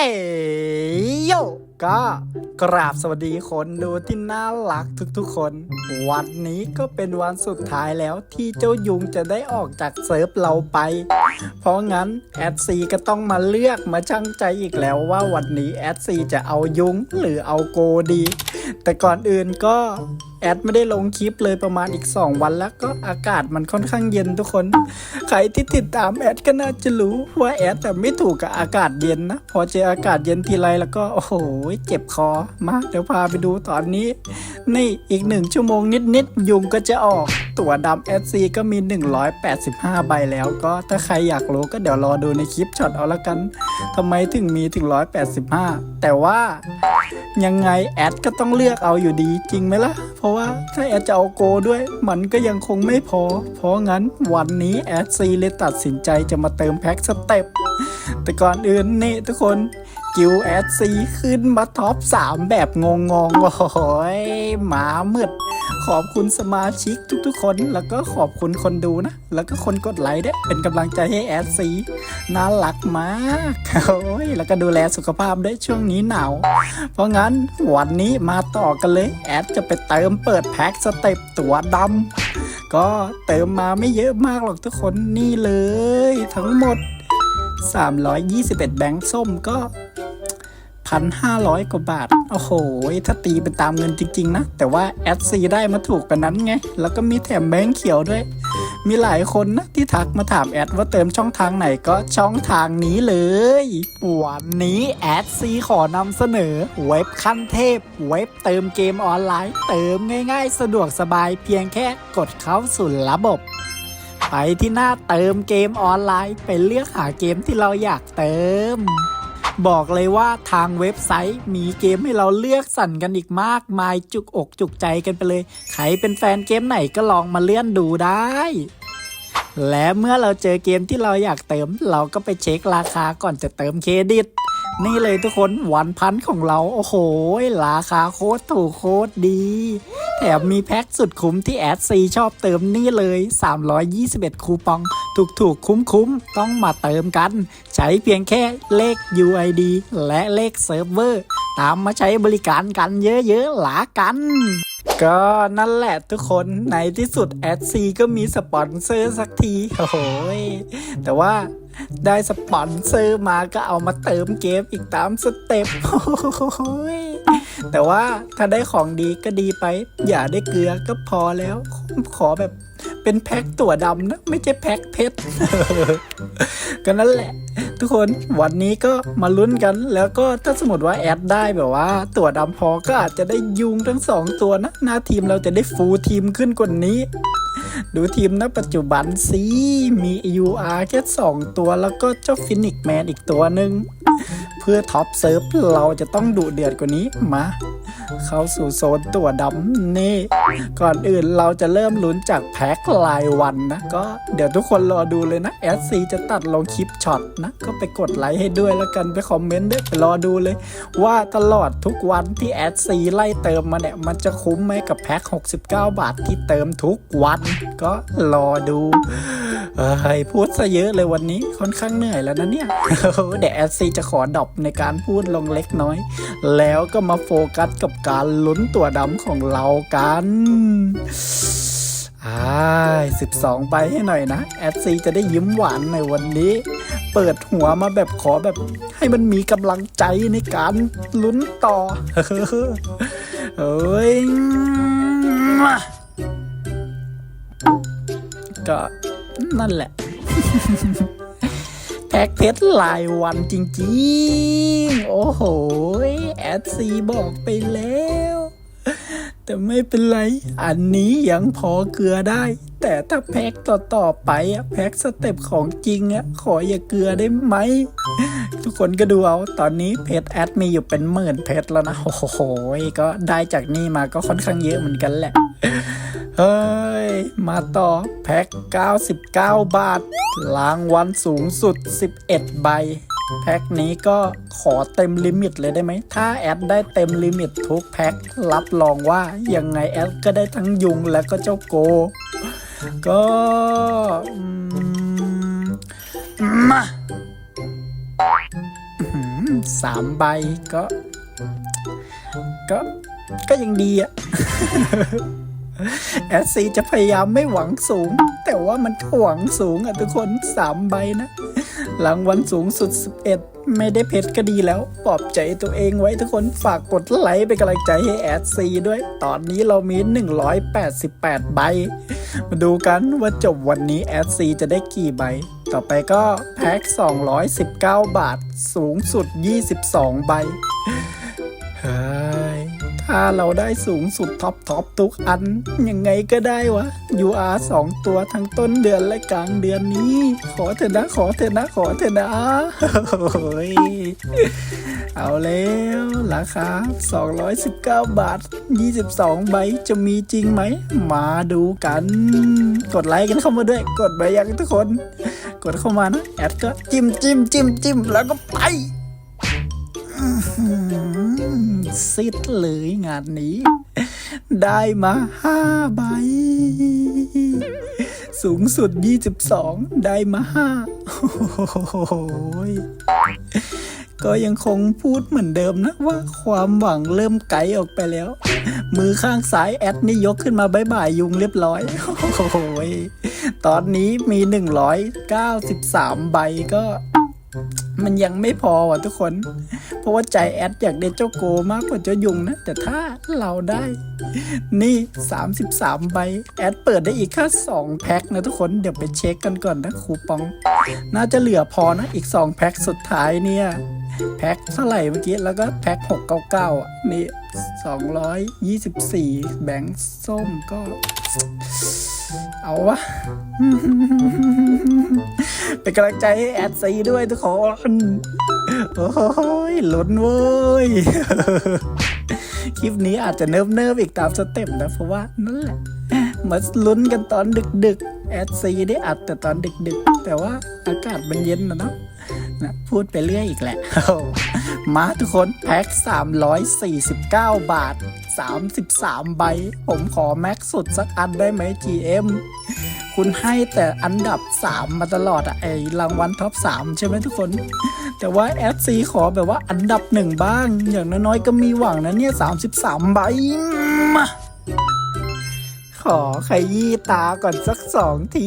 เอ๋โย กราบสวัสดีคนดูที่น่ารักทุกๆคน วันนี้ก็เป็นวันสุดท้ายแล้วที่เจ้ายุงจะได้ออกจากเซิร์ฟเราไป เพราะงั้นแอดซีก็ต้องมาเลือกมาช่างใจอีกแล้วว่าวันนี้แอดซีจะเอายุงหรือเอาโกดี แต่ก่อนอื่นก็แอดไม่ได้ลงคลิปเลยประมาณอีก 2 วันแล้วก็อากาศมันค่อนข้างเย็นทุกคน ใครที่ติดตามแอดก็น่าจะรู้ว่าแอดแต่ไม่ถูกกับอากาศเย็นนะ พอเจออากาศเย็นทีไรแล้วก็โอ้โหเจ็บคอมาเดี๋ยวพาไปดูตอนนี้ นี่อีกหนึ่งชั่วโมงนิดๆยุงก็จะออก ตัวดำ SC ก็มี 185 ใบแล้ว ก็ถ้าใครอยากรู้ก็เดี๋ยวรอดูในคลิปช็อตเอาละกันทำไมถึงมีถึง 185 แต่ว่ายังไงแอดก็ต้องเลือกเอาอยู่ดีจริงไหมล่ะ เพราะว่าถ้าแอดจะเอาโกด้วย มันก็ยังคงไม่พอ เพราะงั้นวันนี้แอดซีเลยตัดสินใจจะมาเติมแพ็กสเต็ปแต่ก่อนอื่นนี่ทุกคน กิวแอดซีขึ้นมาท็อป 3 แบบงงงๆโอ้ยหมามืด ขอบคุณสมาชิกทุกๆคน แล้วก็ขอบคุณคนดูนะ แล้วก็คนกดไลค์ด้วยเป็นกำลังใจให้แอดซีน่ารักมากโอ้ยแล้วก็ดูแลสุขภาพด้วยช่วงนี้หนาว เพราะงั้นวันนี้มาต่อกันเลย แอดจะไปเติมเปิดแพ็คสเต็ปตัวดำก็เติมมาไม่เยอะมากหรอกทุกคนนี่เลย ทั้งหมด 321 แบงค์ส้มก็ 1,500 กว่าบาท โอ้โห ถ้าตีเป็นตามเงินจริง ๆ นะ แต่ว่าแอดซีได้มาถูกกว่านั้นไง แล้วก็มีแถมแบงค์เขียวด้วย มีหลายคนนะที่ทักมาถามแอดว่าเติมช่องทางไหนก็ช่องทางนี้เลย วันนี้แอดซีขอนำเสนอ เว็บขั้นเทพ เว็บเติมเกมออนไลน์ เติมง่าย ๆ สะดวกสบายเพียงแค่กดเข้าสู่ระบบไปที่หน้าเติมเกมออนไลน์ ไปเลือกหาเกมที่เราอยากเติม บอกเลยว่าทางเว็บไซต์ มีเกมให้เราเลือกสรรกันอีกมากมายจุกอกจุกใจกันไปเลย ใครเป็นแฟนเกมไหนก็ลองมาเลื่อนดูได้ และเมื่อเราเจอเกมที่เราอยากเติม เราก็ไปเช็คราคาก่อนจะเติมเครดิต นี่เลยทุกคนวันพันของเรา โอ้โห ราคาโคตรถูกโคตรดี แถมมีแพ็กสุดคุ้มที่แอดซีชอบเติมนี่เลย 321 คูปอง ถูกถูกคุ้มคุ้มต้องมาเติมกัน ใช้เพียงแค่เลข UID และเลขเซิร์ฟเวอร์ ตามมาใช้บริการกันเยอะๆหลากันก็นั่นแหละทุกคนในที่สุดแอดซีก็มีสปอนเซอร์สักทีโอ้โหยแต่ว่า ได้สปอนเซอร์มาก็เอามาเติมเกมอีกตามสเต็ปแต่ว่าถ้าได้ของดีก็ดีไป อย่าได้เกลือก็พอแล้ว ขอแบบเป็นแพ็คตั๋วดำนะ ไม่ใช่แพ็คเพชรก็นั่นแหละ ทุกคนวันนี้ก็มาลุ้นกัน แล้วก็ถ้าสมมติว่าแอดได้แบบว่า ตั๋วดำพอก็อาจจะได้ยุงทั้งสองตัวนะ หน้าทีมเราจะได้ฟูลทีมขึ้นกว่านี้ ดูทีมณปัจจุบันสิมี UR แค่ 2 ตัวแล้วก็เจ้าฟินิกแมนอีกตัวหนึ่งเพื่อท็อปเซิร์ฟเราจะต้องดุเดือดกว่านี้มาเข้าสู่โซนตัวดำนี่ ก่อนอื่นเราจะเริ่มลุ้นจากแพ็ครายวันนะ ก็เดี๋ยวทุกคนรอดูเลยนะ SC จะตัดลงคลิปช็อตนะ ก็ไปกดไลค์ให้ด้วยแล้วกันไปคอมเมนต์ด้วยไปรอดูเลย ว่าตลอดทุกวันที่ SC ไล่เติมมาเนี่ย มันจะคุ้มไหมกับแพ็ค69 บาทที่เติมทุกวัน ก็รอดูเฮ้ยพูดซะเยอะเลยวันนี้ค่อนข้างเหนื่อยแล้วนะเนี่ยเดี๋ยวแอดซีจะขอดรอปในการพูดลงเล็กน้อย แล้วก็มาโฟกัสกับการลุ้นตัวดำของเรากันอ่าสิบสองไปให้หน่อยนะ แอดซีจะได้ยิ้มหวานในวันนี้ เปิดหัวมาแบบขอแบบให้มันมีกำลังใจในการลุ้นต่อเอ้ย ก็นั่นแหละ พ็กเพชรายวันจริงๆ โอ้โห แอดซีบอกไปแล้ว แต่ไม่เป็นไร อันนี้ยังพอเกลือได้ แต่ถ้าแพ็กต่อๆไปอะแพ็กสเต็ปของจริงอะขออย่าเกลือได้ไหม ทุกคนก็ดูเอา ตอนนี้เพจแอดมีอยู่เป็นหมื่นเพจแล้วนะ โอ้โห ก็ได้จากนี่มาก็ค่อนข้างเยอะเหมือนกันแหละ เฮ้ย มาต่อแพ็ค99 บาท รางวัลสูงสุด 11 ใบ แพ็คนี้ก็ขอเต็มลิมิตเลยได้ไหม ถ้าแอดได้เต็มลิมิตทุกแพ็ครับรองว่ายังไงแอดก็ได้ทั้งยุงและก็เจ้าโก ก็มาสามใบก็ ก็ ก็ยังดีอะ แอดซีจะพยายามไม่หวังสูง แต่ว่ามันก็หวังสูงอะทุกคนสามใบนะรางวัลสูงสุด 11 ไม่ได้เพชรก็ดีแล้วปลอบใจตัวเองไว้ทุกคนฝากกดไลค์เป็นกำลังใจให้แอดซีด้วย ตอนนี้เรามี 188 ใบ มาดูกันว่าจบวันนี้แอดซีจะได้กี่ใบ ต่อไปก็แพ็ค 219 บาท สูงสุด 22 ใบเฮ้ยถ้าเราได้สูงสุดท็อปท็อปทุกอัน ยังไงก็ได้วะ UR สองตัวทั้งต้นเดือนและกลางเดือนนี้ ขอเถอะนะขอเถอะนะขอเถอะนะโอ้ยเอาแล้วราคา219 บาท 22 ใบจะมีจริงไหม มาดูกัน กดไลค์กันเข้ามาด้วย กดไปยังทุกคน กดเข้ามานะ แอดก็จิ้มจิ้มจิ้มจิ้มแล้วก็ไป ซิดเลยงานนี้ ได้มาห้าใบ สูงสุด 22 ได้มาห้าโอ้ยก็ยังคงพูดเหมือนเดิมนะว่าความหวังเริ่มไกลออกไปแล้ว มือข้างซ้ายแอดนี่ยกขึ้นมาบายบายยุงเรียบร้อยโอ้โหยตอนนี้มี 193 ใบก็ มันยังไม่พอว่ะทุกคน เพราะว่าใจแอดอยากได้เจ้าโกมากกว่าเจ้ายุงนะ แต่ถ้าเราได้ นี่ 33 ใบ แอดเปิดได้อีกแค่2แพ็คนะทุกคน เดี๋ยวไปเช็คกันก่อนนะคูปอง น่าจะเหลือพอนะอีก 2 แพ็คสุดท้ายเนี่ย แพ็คเท่าไหร่เมื่อกี้ แล้วก็แพ็ค699อะนี่ 224 แบงค์ส้มก็เอาวะ เป็นกำลังใจให้แอดซีด้วยทุกคน โอ้ยลุ้นเว้ย คลิปนี้อาจจะเนิบเนิบๆอีกตามสเต็ปนะ เพราะว่านั่นแหละมาลุ้นกันตอนดึกๆแอดซีได้อัดแต่ตอนดึกๆแต่ว่าอากาศมันเย็นนะเนาะนะพูดไปเรื่อยอีกแหละ มาทุกคนแพ็ค 349 บาท 33 ใบ ผมขอแม็กสุดสักอันได้ไหม GM คุณให้แต่อันดับ 3 มาตลอดอะไอรางวัลท็อป 3 ใช่ไหมทุกคน แต่ว่า FC ขอแบบว่าอันดับหนึ่งบ้าง อย่างน้อยๆก็มีหวังนะเนี่ย 33 ใบมาขอขยี้ตาก่อนสักสองที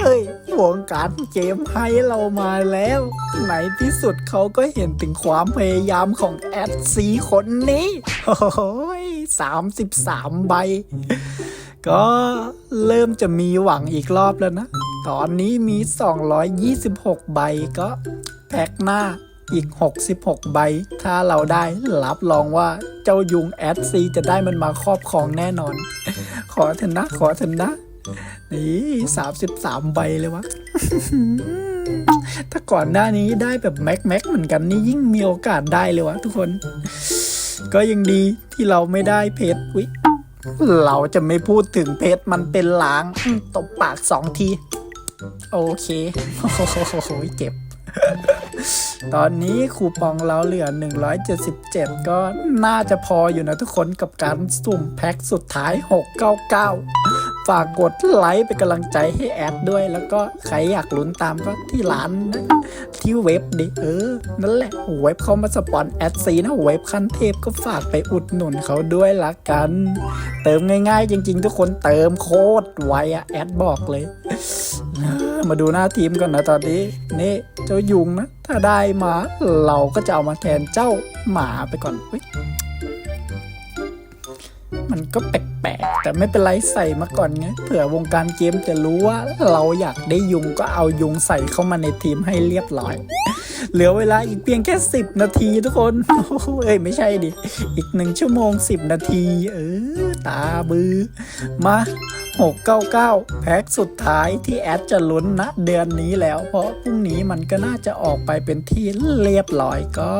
เฮ้ย วงการเกมให้เรามาแล้ว ไหนที่สุดเขาก็เห็นถึงความพยายามของแอดซีคนนี้ โอ้ยสามสิบสามใบ ก็เริ่มจะมีหวังอีกรอบแล้วนะ ตอนนี้มี 226 ใบก็แพ็คหน้าอีก 66 ใบ ถ้าเราได้รับรองว่าเจ้ายุงแอดซีจะได้มันมาครอบครองแน่นอน ขอเถอะนะขอเถอะนะ นี่33ใบเลยวะ ถ้าก่อนหน้านี้ได้แบบแม็กแม็กเหมือนกันนี่ยิ่งมีโอกาสได้เลยวะทุกคน ก็ยังดีที่เราไม่ได้เพชรวิ เราจะไม่พูดถึงเพชรมันเป็นหลางตบปากสองที โอเคโอ้โหเจ็บ ตอนนี้คูปองเราเหลือ 177 ก็น่าจะพออยู่นะทุกคนกับการสุ่มแพ็คสุดท้าย 699 ฝากกดไลค์เป็นกำลังใจให้แอดด้วย แล้วก็ใครอยากลุ้นตามก็ที่ร้านนะที่เว็บดิเออ นั่นแหละเว็บเขามาสปอนแอดซีนะเว็บขั้นเทพก็ฝากไปอุดหนุนเขาด้วยละกัน เติมง่ายๆ จริง ๆ ทุกคนเติมโคตรไวอะแอดบอกเลย มาดูหน้าทีมก่อนนะตอนนี้ นี่เจ้ายุงนะ ถ้าได้มาเราก็จะเอามาแทนเจ้าหมาไปก่อนเฮ้ย มันก็แปลกๆแต่ไม่เป็นไรใส่มาก่อนไงเผื่อวงการเกมจะรู้ว่าเราอยากได้ยุงก็เอายุงใส่เข้ามาในทีมให้เรียบร้อย เหลือเวลาอีกเพียงแค่ 10 นาทีทุกคนเอ้ยไม่ใช่ดิ อีกหนึ่งชั่วโมง 10 นาที เออ ตาบือ มา699 แพ็คสุดท้ายที่แอดจะลุ้นนะเดือนนี้แล้ว เพราะพรุ่งนี้มันก็น่าจะออกไปเป็นที่เรียบร้อยก็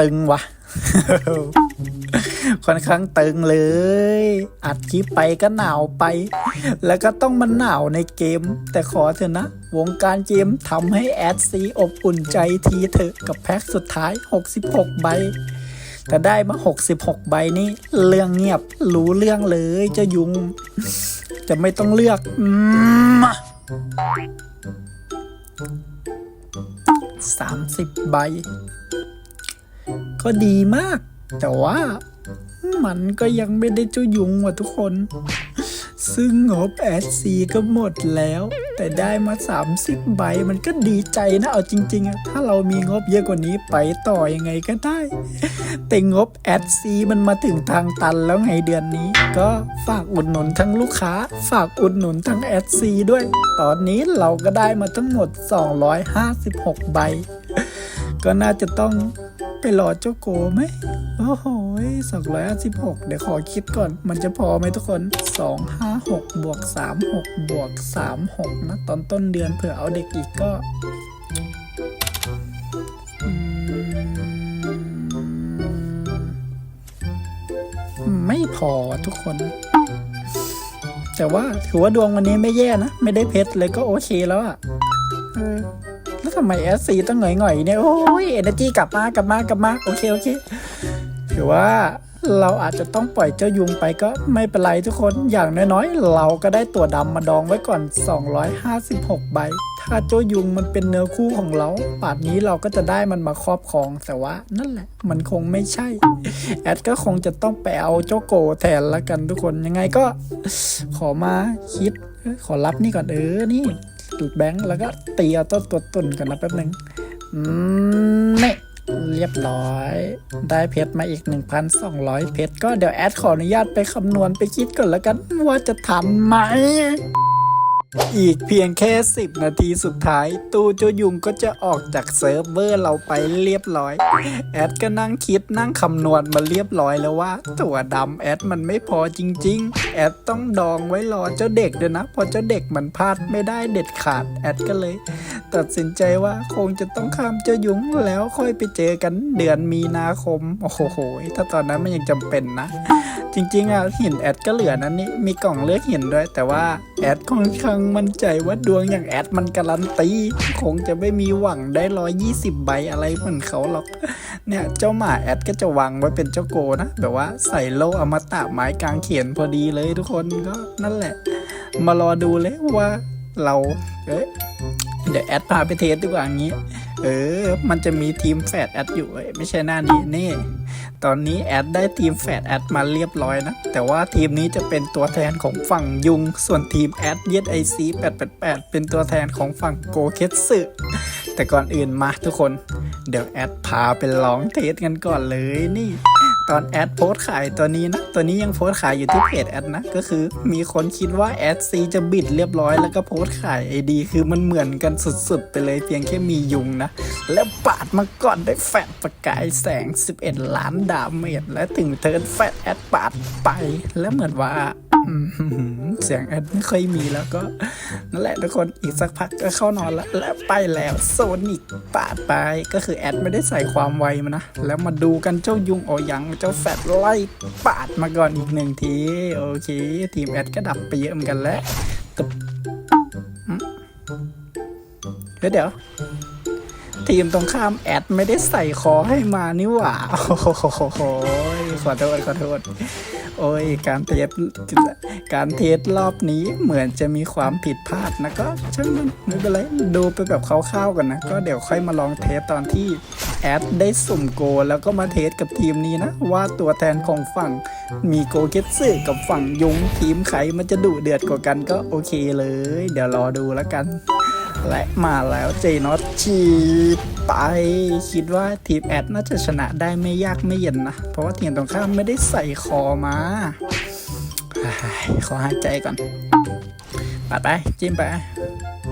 ตึงวะ ค่อนข้างตึงเลย อัดคลิปไปก็หนาวไป แล้วก็ต้องมันหนาวในเกม แต่ขอเถอะนะ วงการเกมทำให้แอดซีอบอุ่นใจทีเถอะกับแพ็คสุดท้าย 66 ใบ แต่ได้มา 66 ใบนี่เรื่องเงียบรู้เรื่องเลยจะยุง จะไม่ต้องเลือกอืม30ใบ ก็ดีมาก แต่ว่ามันก็ยังไม่ได้เจ้ายุงว่ะทุกคน ซึ่งงบแอดซีก็หมดแล้ว แต่ได้มา 30 ใบมันก็ดีใจนะเอาจริงๆอะถ้าเรามีงบเยอะกว่านี้ไปต่อยังไงก็ได้ แต่งบแอดซีมันมาถึงทางตันแล้วไงเดือนนี้ ก็ฝากอุดหนุนทั้งลูกค้า ฝากอุดหนุนทั้งแอดซีด้วย ตอนนี้เราก็ได้มาทั้งหมด 256 ใบ ก็น่าจะต้องไปรอเจ้าโกไหมโอ้โหสองร้อยสิบหกเดี๋ยวขอคิดก่อน มันจะพอไหมทุกคนสองห้าหกบวกสามหกบวกสามหกนะตอนต้นเดือนเผื่อเอาเด็กอีกก็ไม่พอทุกคน แต่ว่าถือว่าดวงวันนี้ไม่แย่นะ ไม่ได้เพชรเลยก็โอเคแล้วอะเออแล้ว ทำไมแอสซีต้องหงอยๆเนี่ย โอ้ยเอเนจีกลับมากลับมากลับมาโอเคโอเคถือว่าเราอาจจะต้องปล่อยเจ้ายุงไปก็ไม่เป็นไรทุกคนอย่างน้อยๆ เราก็ได้ตัวดำมาดองไว้ก่อน 256 ใบ ถ้าเจ้ายุงมันเป็นเนื้อคู่ของเราป่านนี้เราก็จะได้มันมาครอบครองแต่ว่านั่นแหละ มันคงไม่ใช่ แอดก็คงจะต้องไปเอาเจ้าโกแทนละกันทุกคนยังไงก็ ขอมาคิด ขอรับนี่ก่อนเออนี่ แบงค์แล้วก็ตีเอาต้นตัวตุ่นกันนะแป๊บหนึ่งนี่เรียบร้อย ได้เพชรมาอีก 1,200 เพชรก็เดี๋ยวแอดขออนุญาตไปคำนวณไปคิดก่อนแล้วกันว่าจะทันไหม อีกเพียงแค่ 10 นาทีสุดท้าย ตู้เจ้ายุงก็จะออกจากเซิร์ฟเวอร์เราไปเรียบร้อย แอดก็นั่งคิดนั่งคำนวณมาเรียบร้อยแล้วว่า ตัวดำแอดมันไม่พอจริง ๆ แอดต้องดองไว้รอเจ้าเด็กด้วยนะพอเจ้าเด็กมันพลาดไม่ได้เด็ดขาดแอดก็เลย ตัดสินใจว่าคงจะต้องข้ามเจ้ายุงแล้วค่อยไปเจอกันเดือนมีนาคมโอ้โหถ้าตอนนั้นมันยังจำเป็นนะ จริงๆอะหินแอดก็เหลือนั้นนี่มีกล่องเลือกหินด้วย แต่ว่าแอดค่อนข้างมั่นใจว่าดวงอย่างแอดมันการันตีคงจะไม่มีหวังได้ร้อยยี่สิบใบอะไรเหมือนเขาหรอก เนี่ยเจ้าหมาแอดก็จะวางไว้เป็นเจ้าโกนะแบบว่าใส่โลอมตะไม้กลางเขียนพอดีเลยทุกคนก็นั่นแหละ มารอดูเลยว่าเรา เอ๊ะเดี๋ยวแอดพาไปเทสดีกว่างี้ เออ มันจะมีทีมแฟดแอดอยู่ไม่ใช่หน้านี้นี่ ตอนนี้แอดได้ทีมแฟดแอดมาเรียบร้อยนะ แต่ว่าทีมนี้จะเป็นตัวแทนของฝั่งยุง ส่วนทีมแอดเย็ดไอซีแปดแปดแปดเป็นตัวแทนของฝั่งโกเคสึแต่ก่อนอื่นมาทุกคน เดี๋ยวแอดพาไปลองเทสกันก่อนเลยนี่ ตอนแอดโพสต์ขายตัวนี้นะ ตัวนี้ยังโพสต์ขายอยู่ที่เพจแอดนะ ก็คือมีคนคิดว่าแอดซีจะบิดเรียบร้อยแล้วก็โพสต์ขายไอดีคือมันเหมือนกันสุดๆ ไปเลยเพียงแค่มียุงนะ แล้วปาดมาก่อนได้วยแฟดประกายแสง 11 ล้านดาเมจและถึงเทิร์นแฟดแอดปาดไป แล้วเหมือนว่าอืม เสียงแอดไม่เคยมีแล้วก็นั่นแหละทุกคนอีกสักพักก็เข้านอนแล้วและไปแล้วโซนิกปาดไปก็คือแอดไม่ได้ใส่ความไวมานะ แล้วมาดูกันเจ้ายุงโอยังเจ้าแฟดไล่ปาดมาก่อนอีกหนึ่งที โอเค ทีมแอดก็ดับไปเยอะเหมือนกันแล้วเฮ้ยเดี๋ยว ทีมตรงข้ามแอดไม่ได้ใส่คอให้มานี่หว่า โอ้โหขอโทษขอโทษ โอ้ยการเทสการเทสรอบนี้เหมือนจะมีความผิดพลาดนะก็ช่างมันไม่เป็นไรดูไปแบบคร่าวๆกันนะ ก็เดี๋ยวค่อยมาลองเทสตอนที่แอดได้สุ่มโก แล้วก็มาเทสกับทีมนี้นะ ว่าตัวแทนของฝั่งมีโกเกตสึกับฝั่งยุงทีมใครมันจะดุเดือดกว่ากันก็โอเคเลย เดี๋ยวรอดูแล้วกัน และมาแล้วเจนอตฉีดไป คิดว่าทีมแอดน่าจะชนะได้ไม่ยากไม่เย็นนะ เพราะว่าทีมตรงข้ามไม่ได้ใส่คอมาขอหายใจก่อนปัดไป จิ้มไป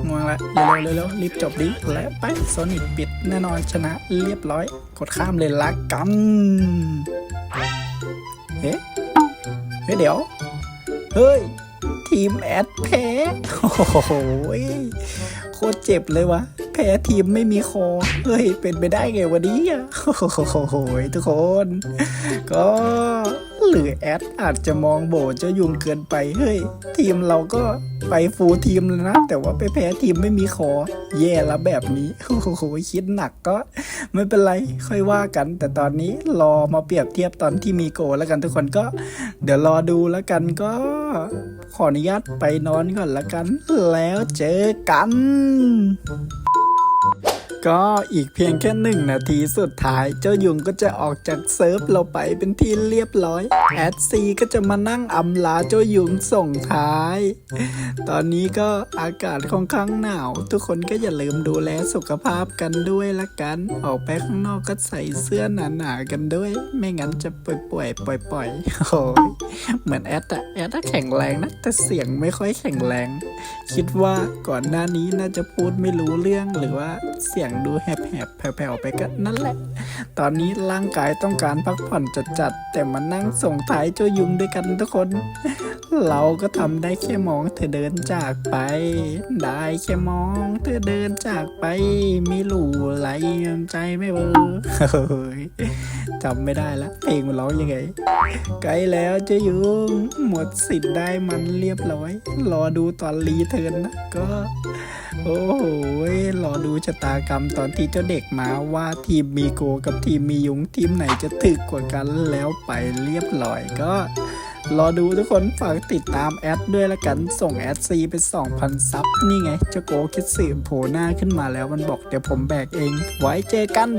ง่วงละเร็วๆเร็วๆรีบจบดิ และไปโซนิกปิดแน่นอนชนะเรียบร้อย กดข้ามเลยละกันเฮ้เฮ้ยเดี๋ยว เฮ้ย ทีมแอดแพ้โอ้โหย โคตรเจ็บเลยวะแพ้ทีมไม่มีคอเฮ้ย เป็นไปได้ไงวันนี้อะโอ้โหยทุกคน ก็ หรือแอดอาจจะมองโบเจ้ายุงเกินไปเฮ้ย ทีมเราก็ไปฟูลทีมแล้วนะ แต่ว่าไปแพ้ทีมไม่มีคอ แย่ละแบบนี้โอ้โหคิดหนักก็ ไม่เป็นไรค่อยว่ากัน แต่ตอนนี้รอมาเปรียบเทียบตอนที่มีโกแล้วกันทุกคนก็ เดี๋ยวรอดูแล้วกันก็ ขออนุญาตไปนอนก่อนละกัน แล้วเจอกัน ก็อีกเพียงแค่หนึ่งนาทีสุดท้าย เจ้ายุงก็จะออกจากเซิร์ฟเราไปเป็นที่เรียบร้อย แอดซีก็จะมานั่งอำลาเจ้ายุงส่งท้าย ตอนนี้ก็อากาศค่อนข้างหนาว ทุกคนก็อย่าลืมดูแลสุขภาพกันด้วยละกัน ออกไปข้างนอกก็ใส่เสื้อหนาๆกันด้วย ไม่งั้นจะป่วยๆป่อยๆโอ้ยเหมือนแอดอะแอดแข็งแรงนะแต่เสียงไม่ค่อยแข็งแรง คิดว่าก่อนหน้านี้น่าจะพูดไม่รู้เรื่องหรือว่าเสียงดูแหบๆแผ่วๆไปกันนั่นแหละ ตอนนี้ร่างกายต้องการพักผ่อนจัดๆแต่มานั่งส่งท้ายเจ้ายุงด้วยกันทุกคน เราก็ทำได้แค่มองเธอเดินจากไป ได้แค่มองเธอเดินจากไปไม่รู้อะไรใจไม่เบอร์จำไม่ได้ละเพลงมันร้องยังไงใกล้แล้วเจะยุงหมดสิทธิ์ได้มันเรียบร้อย รอดูตอนรีเทิร์นนะก็ โอ้โหรอดูชะตากรรมตอนที่เจ้าเด็กมาว่าทีมมีโกกับทีมมียุงทีมไหนจะถึกกว่ากันแล้วไปเรียบร้อยก็รอดูทุกคนฝากติดตามแอดด้วยละกันส่งแอดซีไป 2,000 ซับ นี่ไงเจ้าโกคิดสืบโผล่หน้าขึ้นมาแล้วมันบอกเดี๋ยวผมแบกเอง ไว้เจอกัน